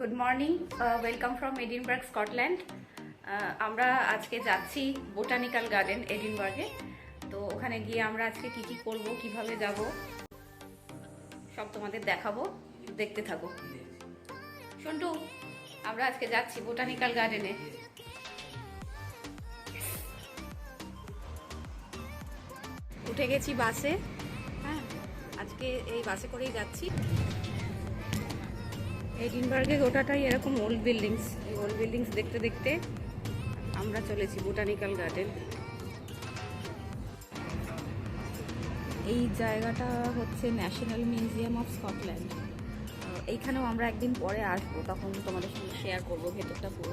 Good morning welcome from Edinburgh Scotland আমরা আজকে যাচ্ছি বোটানিক্যাল গার্ডেন এডিনবার্গে তো ওখানে গিয়ে আমরা আজকে কি কি করব, কীভাবে যাব, সব তোমাদের দেখাবো, দেখতে থাকো। সন্টু, আমরা আজকে যাচ্ছি বোটানিক্যাল গার্ডেনে উঠে গেছি বাসে। হ্যাঁ আজকে এই বাসে করেই যাচ্ছি। এডিনবার্গে গোটাটাই এরকম ওল্ড বিল্ডিংস এই ওল্ড বিল্ডিংস দেখতে দেখতে আমরা চলেছি বোটানিক্যাল গার্ডেন এই জায়গাটা হচ্ছে ন্যাশনাল মিউজিয়াম অফ স্কটল্যান্ড এইখানেও আমরা একদিন পরে আসব, তখন তোমাদের সঙ্গে শেয়ার করব ভেতরটা পুরো।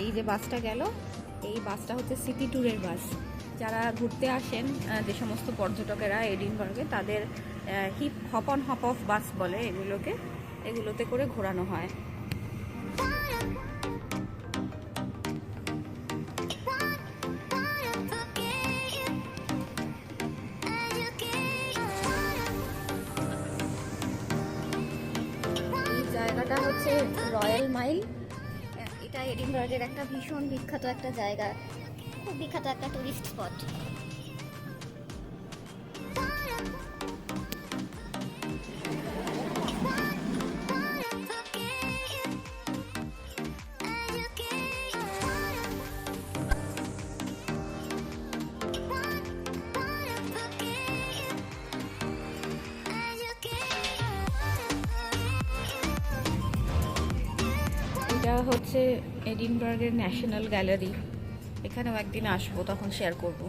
এই যে বাসটা গেল, এই বাসটা হচ্ছে সিটি ট্যুরের বাস। যারা ঘুরতে আসেন যে সমস্ত পর্যটকেরা এডিনবার্গে তাদের hip hop on hop off bus বলে এগুলোকে। এগুলোতে করে ঘোরানো হয়। জায়গাটা হচ্ছে রয়্যাল মাইল এটা এডিনবার্গের একটা ভীষণ বিখ্যাত একটা জায়গা। খুব বিখ্যাত একটা টুরিস্ট স্পট হচ্ছে এডিনবার্গের ন্যাশনাল গ্যালারি। এখানেও একদিন আসব, তখন শেয়ার করব।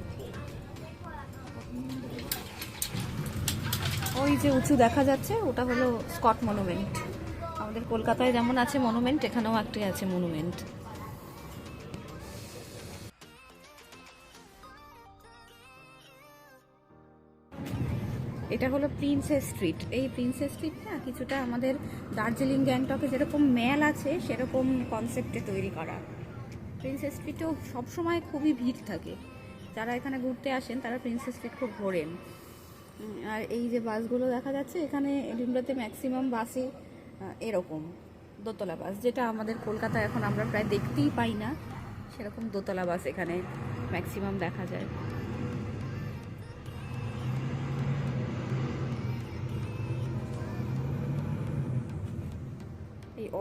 ওই যে উঁচু দেখা যাচ্ছে, ওটা হলো স্কট মনুমেন্ট। আমাদের কলকাতায় যেমন আছে মনুমেন্ট, এখানেও একটি আছে মনুমেন্ট। এটা হলো প্রিন্সেস স্ট্রিট এই প্রিন্সেস স্ট্রিট না কিছুটা আমাদের দার্জিলিং গ্যাংটকে যেরকম ম্যাল আছে, সেরকম কনসেপ্টে তৈরি করা। প্রিন্সেস স্ট্রিটেও সবসময় খুবই ভিড় থাকে। যারা এখানে ঘুরতে আসেন, তারা প্রিন্সেস স্ট্রিট খুব ঘোরেন। আর এই যে বাসগুলো দেখা যাচ্ছে, এখানে এডিনবাতে ম্যাক্সিমাম বাসই এরকম দোতলা বাস, যেটা আমাদের কলকাতায় এখন আমরা প্রায় দেখতেই পাই না। সেরকম দোতলা বাস এখানে ম্যাক্সিমাম দেখা যায়।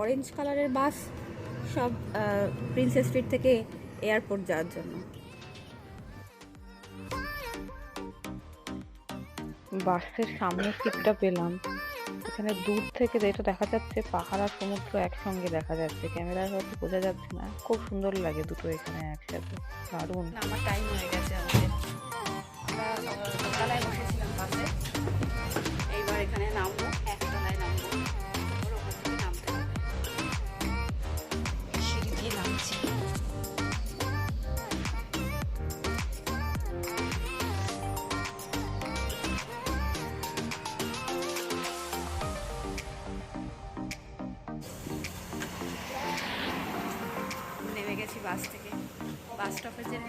অরেঞ্জ কালারের বাস সব প্রিন্সেস স্ট্রিট থেকে এয়ারপোর্ট যাওয়ার জন্য। বাসের সামনের সিটটা পেলাম। এখানে দূর থেকে যেটা দেখা যাচ্ছে পাহাড় আর সমুদ্র একসঙ্গে দেখা যাচ্ছে। ক্যামেরার হয়তো বোঝা যাচ্ছে না। খুব সুন্দর লাগে দুটো এখানে একসাথে। দারুণ। আমার টাইম হয়ে গেছে আমাদের। আমরা দোতলায় বসেছিলাম বাসে। এইবার এখানে নামবো।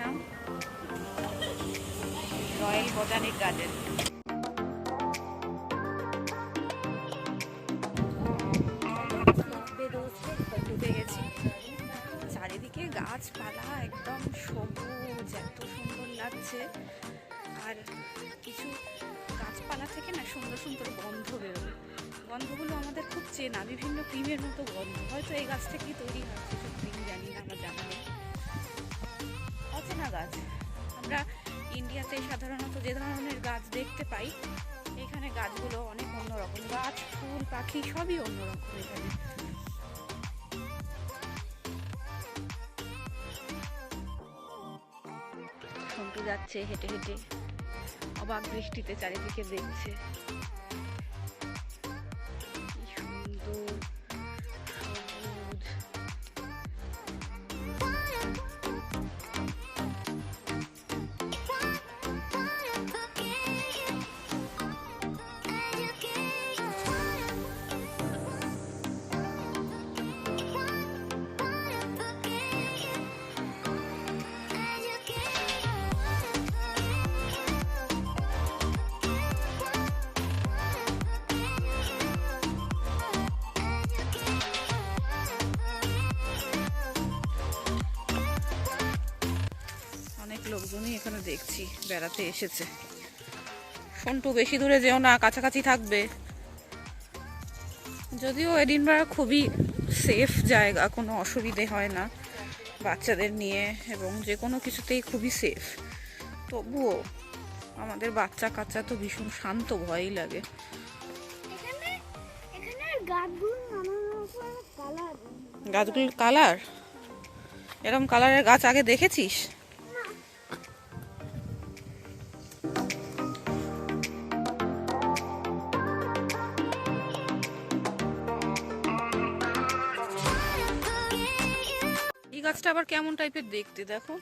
নাম রয়্যাল বোটানিক গার্ডেন। চারিদিকে গাছপালা একদম সবুজ, এত সুন্দর লাগছে। আর কিছু গাছপালা থেকে না সুন্দর সুন্দর গন্ধ বেরোবে গন্ধগুলো আমাদের খুব চেনা, বিভিন্ন ক্রিমের মতো গন্ধ। হয়তো এই গাছ থেকেই তৈরি হয় ইন্ডিয়াতে সাধারণত যে ধরনের গাছ দেখতে পাই, এখানে গাছগুলো অনেক অন্যরকম। গাছ, ফুল, পাখি সবই অন্যরকম এখানে। যাচ্ছে, হেঁটে হেঁটে। অবাক দৃষ্টিতে চারিদিকে দেখছে। দেখছি বেড়াতে এসেছে। সন্টু বেশি দূরে যেও না কাছাকাছি থাকবে। যদিও এডিনবারা খুবই সেফ জায়গা কোনো অসুবিধে হয় না। বাচ্চাদের নিয়ে এবং যে কোনো কিছুতেই খুবই সেফ তবুও আমাদের বাচ্চা কাচ্চা তো ভীষণ শান্ত ভয়ই লাগে। গাছগুলোর কালার এরকম কালারের গাছ আগে দেখেছিস? গাছটা আবার কেমন টাইপের দেখতে দেখো?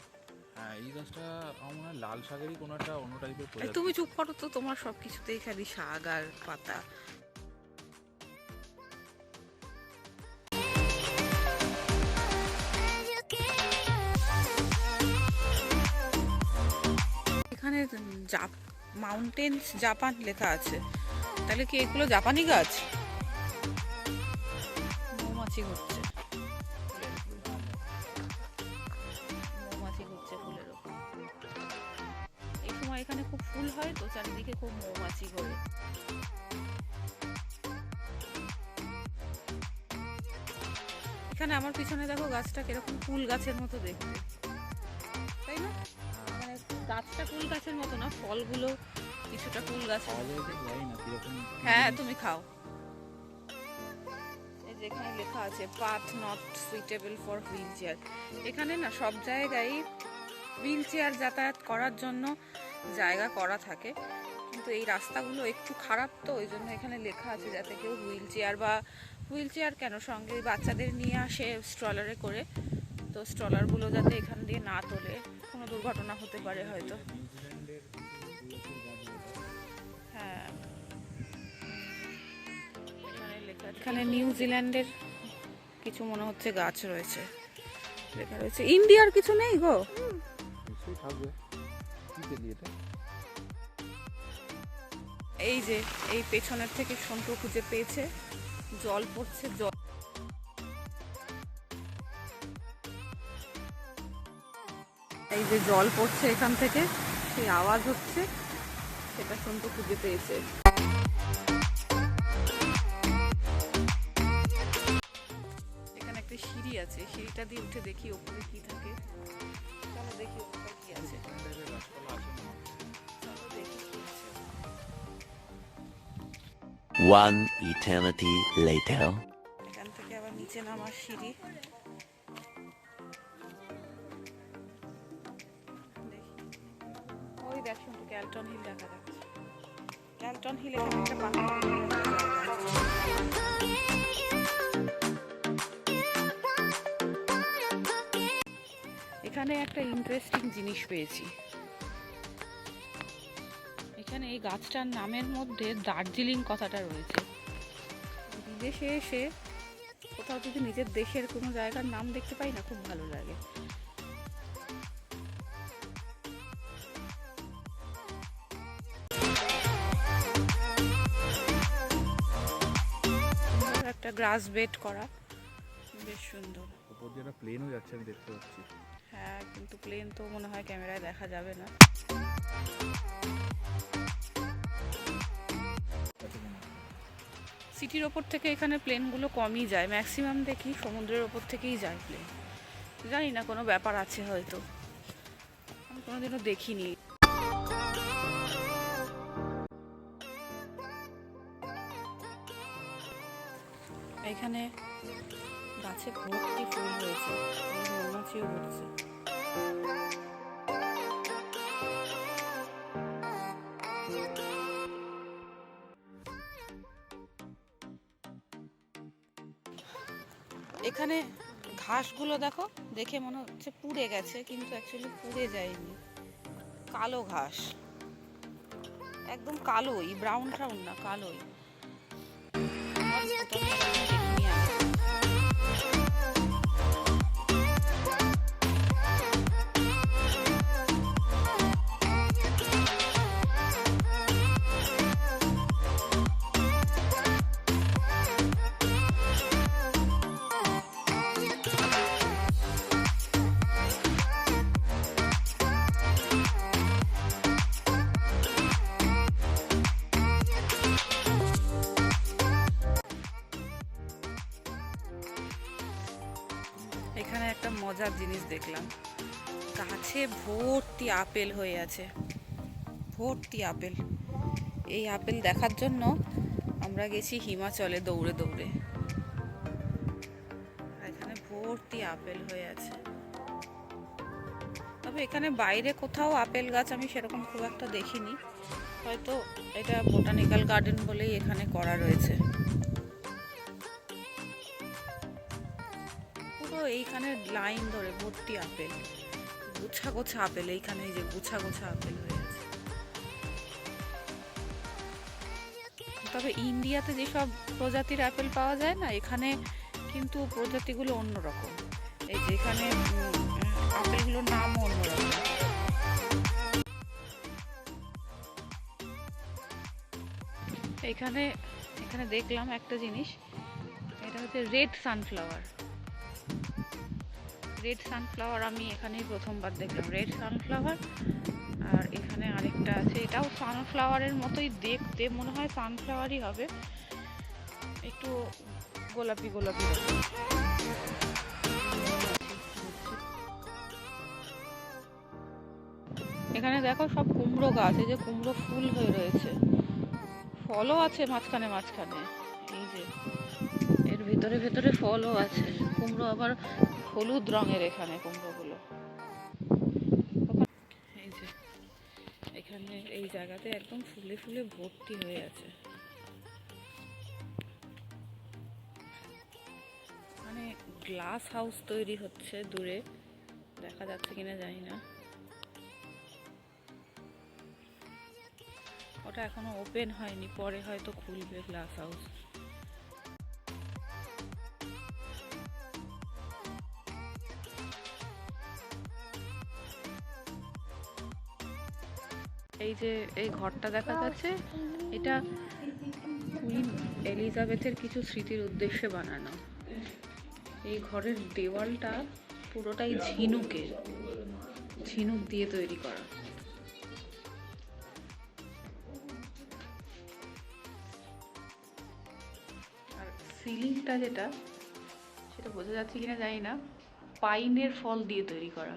হ্যাঁ এই গাছটা আমার লাল শাকেরই কোনো একটা অন্য টাইপের তুমি চুপ করো তো তোমার সব কিছুতেই খালি শাক আর পাতা। এখানে জাপ মাউন্টেন্স জাপান লেখা আছে। তাহলে কি এগুলো জাপানি গাছ? মৌমাছি ঘুরছে ফুল হয় তো চারিদিকে খুব মৌমাছি ঘোরে। এখানে আমার পিছনে দেখো গাছটা কীরকম ফুল গাছের মতো দেখতে। তাই না? মানে গাছটা ফুল গাছের মতো না ফলগুলো কিছুটা ফুল গাছের হ্যাঁ তুমি খাও। এখানে লেখা আছে path not suitable for wheelchair. এখানে না সব জায়গায় হুইল চেয়ার যাতায়াত করার জন্য জায়গা করা থাকে। কিন্তু এই রাস্তাগুলো একটু খারাপ তো ওই জন্য এখানে লেখা আছে যাতে কেউ হুইল চেয়ার বা হুইল চেয়ার কেন সঙ্গে বাচ্চাদের নিয়ে আসে স্ট্রলারে করে। তো স্ট্রলারগুলো যাতে এখান দিয়ে না তোলে কোনো দুর্ঘটনা হতে পারে হয়তো। হ্যাঁ। এখানে লেখা আছে- এখানে নিউজিল্যান্ডের কিছু মনে হচ্ছে গাছ রয়েছে। লেখা রয়েছে ইন্ডিয়ার কিছু নেই গো? থাকবে। পেলি এটা? এই যে, এই পেছনের থেকে সন্টু খুঁজে পেয়েছে। জল পড়ছে, জল এই যে জল পড়ছে এখান থেকে, সেই আওয়াজ হচ্ছে, সেটা সন্টু খুঁজে পেয়েছে। এখানে একটা সিঁড়ি আছে, সিঁড়িটা দিয়ে উঠে দেখি ওপরে কি থাকে। দেখি ওপরে কি আছে One eternity later. এখান থেকে আবার নিচে নামার সিঁড়ি। ওই দেখ শুনু ক্যালটন হিল দেখা যাচ্ছে। ক্যালটন হিল এখানে একটা পাহাড়। এখানে একটা ইন্টারেস্টিং জিনিস পেয়েছি। এখানে এই গাছটার নামের মধ্যে দার্জিলিং কথাটা রয়েছে। বিদেশে এসে কোথাও যদি নিজের দেশের কোনো জায়গার নাম দেখতে পাই না, খুব ভালো লাগে। একটা গ্রাস বেড করা। বেশ সুন্দর। ওপর দিয়ে প্লেনও যাচ্ছে, আমি দেখতে পাচ্ছি। কিন্তু প্লেন তো মনে হয় ক্যামেরায় দেখা যাবে না? সিটির ওপর থেকে এখানে প্লেনগুলো কমই যায়। ম্যাক্সিমাম দেখি সমুদ্রের ওপর থেকেই যায় প্লেন জানি না, কোনো ব্যাপার আছে হয়তো। আমি কোনোদিনও দেখিনি। এখানে গাছে ভর্তি ফুল এই মৌমাছিও ঘুরছে এখানে ঘাসগুলো দেখো, দেখে মনে হচ্ছে পুড়ে গেছে, কিন্তু অ্যাকচুয়ালি পুড়ে যায়নি। কালো ঘাস। একদম কালোই ব্রাউন ট্রাউন না, কালোই। মজার জিনিস দেখলাম। গাছে ভর্তি আপেল হয়ে আছে। ভর্তি আপেল। এই আপেল দেখার জন্য আমরা গেছি হিমাচলে দৌড়ে দৌড়ে। এখানে ভর্তি আপেল হয়ে আছে। তবে এখানে বাইরে কোথাও আপেল গাছ আমি সেরকম খুব একটা দেখিনি। হয়তো এটা বোটানিক্যাল গার্ডেন বলেই এখানে করা রয়েছে। এইখানে লাইন ধরে ভর্তি আপেল। গুছা গোছা আপেল এইখানে এই যে গুছা গোছা আপেল হয়ে আছে। তবে ইন্ডিয়াতে যেসব প্রজাতির আপেল পাওয়া যায় না এখানে কিন্তু প্রজাতিগুলো অন্যরকম। এই যে এখানে উম, আপেলগুলোর নামও অন্যরকম। এখানে এখানে দেখলাম একটা জিনিস এটা হচ্ছে রেড সানফ্লাওয়ার রেড সানফ্লাওয়ার আমি এখানেই প্রথমবার দেখলাম। রেড সানফ্লাওয়ার আর এখানে আরেকটা আছে। এটাও সানফ্লাওয়ারের মতোই দেখতে, মনে হয় সানফ্লাওয়ারই হবে। একটু গোলাপি গোলাপি এখানে দেখো সব কুমড়ো গাছ, এই যে কুমড়ো ফুল হয়ে রয়েছে। ফলও আছে মাঝখানে মাঝখানে। এই যে ভিতরে ভেতরে ফলও আছে। কুমড়ো আবার হলুদ রঙের এখানে কুমড়োগুলো। এই যে, এখানে এই জায়গাতে একদম ফুলে ফুলে ভর্তি হয়ে আছে। মানে গ্লাস হাউস তৈরি হচ্ছে দূরে। দেখা যাচ্ছে কিনা জানি না। ওটা এখনও ওপেন হয়নি, পরে হয়তো খুলবে গ্লাস হাউস। যে এই ঘরটা দেখা যাচ্ছে, এটা কুইন এলিজাবেথের কিছু স্মৃতির উদ্দেশ্যে বানানো। এই ঘরের দেওয়ালটা পুরোটাই ঝিনুকের ঝিনুক দিয়ে তৈরি করা। আর সিলিংটা যেটা, সেটা বোঝা যাচ্ছে কিনা জানি না, পাইনের ফল দিয়ে তৈরি করা।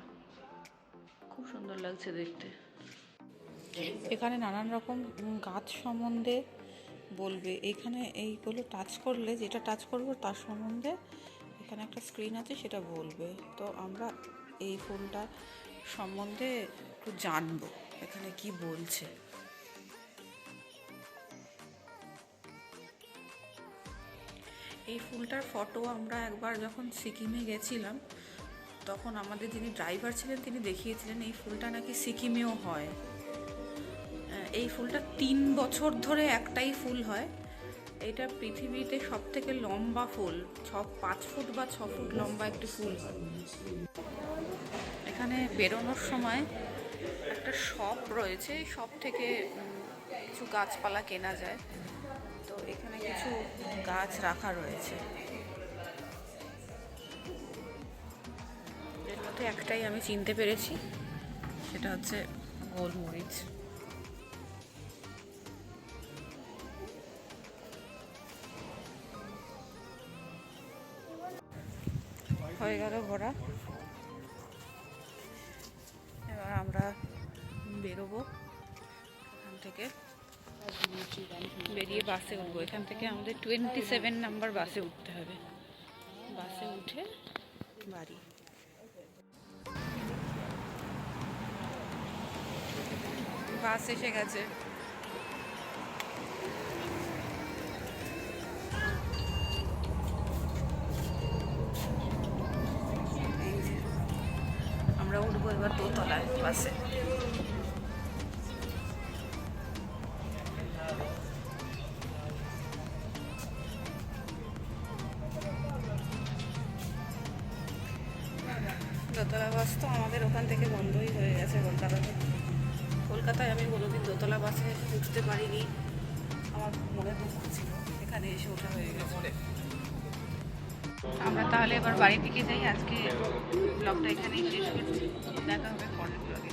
খুব সুন্দর লাগছে দেখতে। এখানে নানান রকম গাছ সম্বন্ধে বলবে। এখানে এইগুলো টাচ করলে, যেটা টাচ করব তার সম্বন্ধে এখানে একটা স্ক্রিন আছে, সেটা বলবে। তো আমরা এই ফুলটা সম্বন্ধে একটু জানব, এখানে কি বলছে। এই ফুলটার ফটো আমরা একবার যখন সিকিমে গেছিলাম, তখন আমাদের যিনি ড্রাইভার ছিলেন, তিনি দেখিয়েছিলেন, এই ফুলটা নাকি সিকিমেও হয়। এই ফুলটা তিন বছর ধরে একটাই ফুল হয়। এটা পৃথিবীতে সব থেকে লম্বা ফুল, ছ, পাঁচ ফুট বা ছ ফুট লম্বা একটি ফুল হয়। এখানে বেরোনোর সময় একটা শপ রয়েছে শপ থেকে কিছু গাছপালা কেনা যায়। তো এখানে কিছু গাছ রাখা রয়েছে। এর মধ্যে একটাই আমি চিনতে পেরেছি, সেটা হচ্ছে গোলমরিচ। হয়ে গেল ঘোরা এবার আমরা বেরোবো। এখান থেকে বেরিয়ে বাসে উঠবো। এখান থেকে আমাদের টোয়েন্টি সেভেন নাম্বার বাসে উঠতে হবে। বাসে উঠে বাড়ি। বাস এসে গেছে। আমাদের ওখান থেকে বন্ধই হয়ে গেছে কলকাতাতে। কলকাতায় আমি কোনোদিন দোতলা বাসে উঠতে পারিনি। আমার মনে দুঃখ ছিল, এখানে এসে ওঠা হয়ে গেছে। আমরা তাহলে এবার বাড়ির দিকে যাই, আজকে ব্লগটা এখানেই শেষ করছি। দেখা হবে পরের ব্লগে।